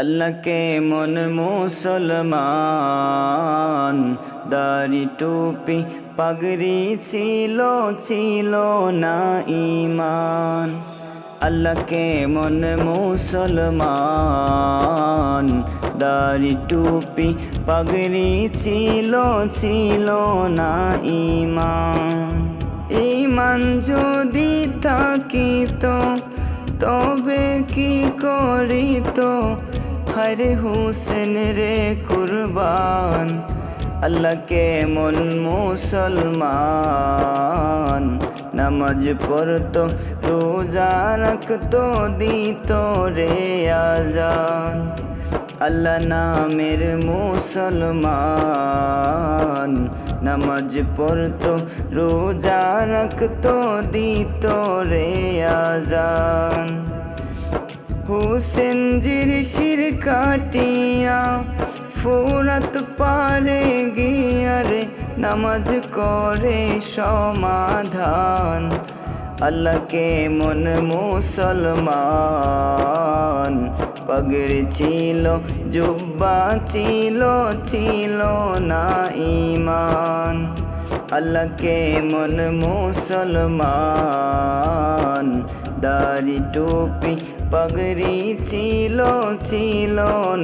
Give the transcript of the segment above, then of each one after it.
আল্লাহকে মন মুসলমান, দাড়ি টুপি পাগড়ি ছিল ছিল না ইমান আল্লাহকে মন মুসলমান, দাড়ি টুপি পাগড়ি ছিল ছিল না ইমান ইমান যদি থাকিত, তবে কি করিত? হরে হুসেন রে কুরবান আল্লাহকে মন মুসলমান নামাজ পড়তো রোজা রাখতো দিত রে আজান আল্লাহ নামের মুসলমান নামাজ পড়তো রোজা রাখতো দিত রে আজান হুসেন জির শির কাটিয়া ফুরাত পারে গিয়া রে, নামাজ করে সমাধান। আল্লাহকে মন মুসলমান। পগড়ি ছিল, জুব্বা ছিল ছিল না ইমান আল্লাহকে মন মুসলমান। দাড়ি টুপি পগড়ি ছিল ছিল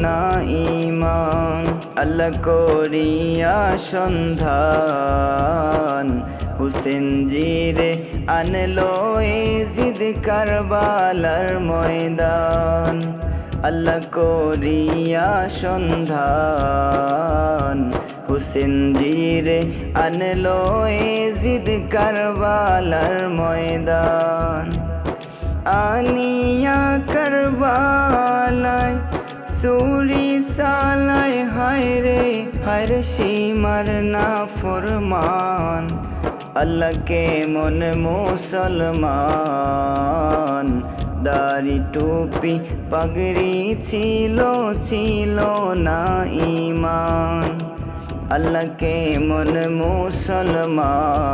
না ইমান আল্লাহ করিয়া সন্ধান। হুসেন জিরে আনলো এ জিদ কারবালার ময়দান। আল্লাহ করিয়া সন্ধান। হুসেন জিরে আনলো এ জিদ কারবালার ময়দান। আনিয়া কারবালায় সুরি সালায় হায় রে হর সীমার না ফরমান আল্লাহকে মন মুসলমান দাড়ি টুপি পাগড়ি ছিল ছিল না ইমান আল্লাহকে মন মুসলমান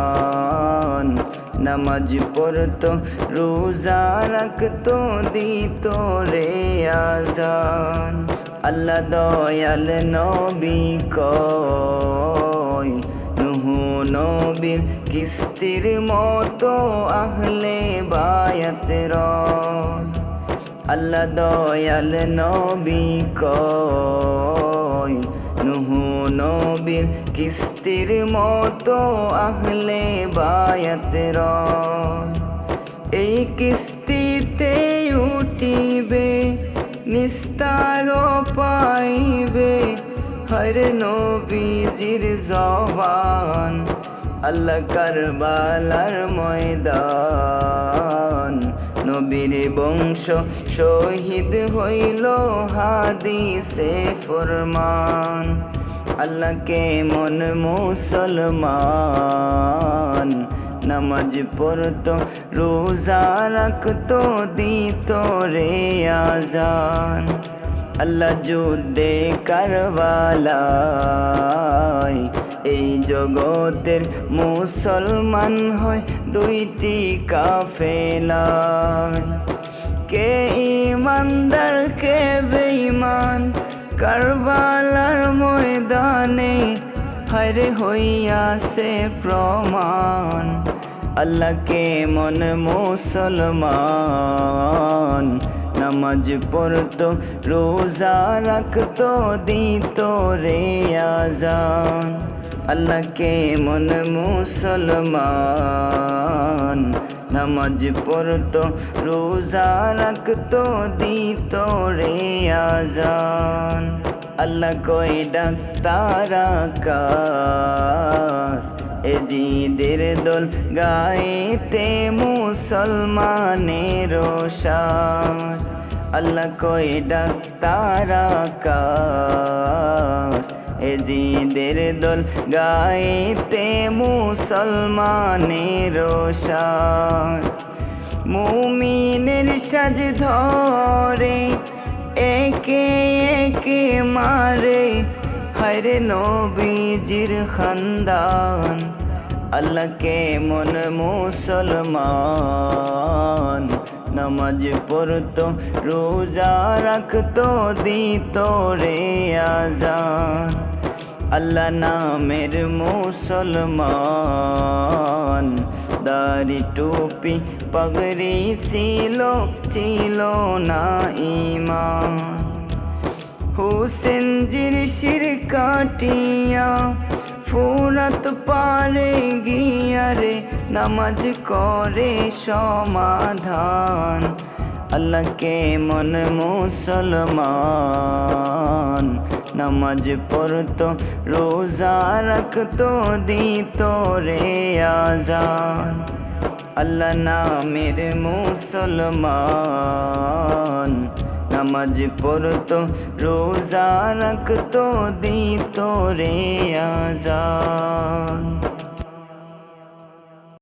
নামাজ পড়তো, রোজা রাখতো, দিত রে আজান। আল্লাহ দয়াল নবী কয়, নুহু নবীর কিস্তির মতো আহলে বায়াত রয়। আল্লাহ দয়াল নবী কয় নবীর কিস্তির মতো আহলে বায়াত এই কিস্তিতে উঠিবে, নিস্তার পাইবে হর নবীজির জবান। আল্লাহ কারবালার ময়দান। নবীর বংশ শহীদ হইল হাদিসে ফরমান। আল্লাহকে মন মুসলমান, নামাজ পড়তো, রোজা রাখতো, দিত রে আজান। আল্লাহ যুদ্ধে কারবালায়, এই জগতের মুসলমান হয় দুইটি কাফেলায়। কে ইমানদার কে বেঈমান কারবালার ময়দানে হরে হইয়াছে প্রমাণ। আল্লাহকে মন মুসলমান, নামাজ পড়তো, রোজা রাখতো, দিত রে আজান আল্লাহকে মন মুসলমান নামাজ পড়তো, রোজা রাখতো, দিত রে আজান। আল্লাহ কই ডাক্তার আকাশ, এ জিদের দোল গাইতে মুসলমানের সাজ। আল্লাহ কই ডাক্তার আকাশ এ জিদের দোল গাইতে মুসলমানের সাজ। মুমিনের সাজ ধরে একে একে মারে। হরে নবীজির খানদান, আল্লাহকে মন মুসলমান। নামাজ পড়তো, রোজা রাখতো, দিত রে আজান। আল্লাহ নামের মুসলমান। দাড়ি টুপি পাগড়ি ছিল ছিল না ইমান হুসেন জির শির কাটিয়া ফুরাত পারে গিয়া রে নামাজ করে সমাধান। আল্লাহকে মন মুসলমান, নামাজ পড়তো, রোজা রাখতো, দিত রে আজান। আল্লাহ নামের মুসলমান। নামাজ পড়তো রোজা রাখতো দিত রে আজান।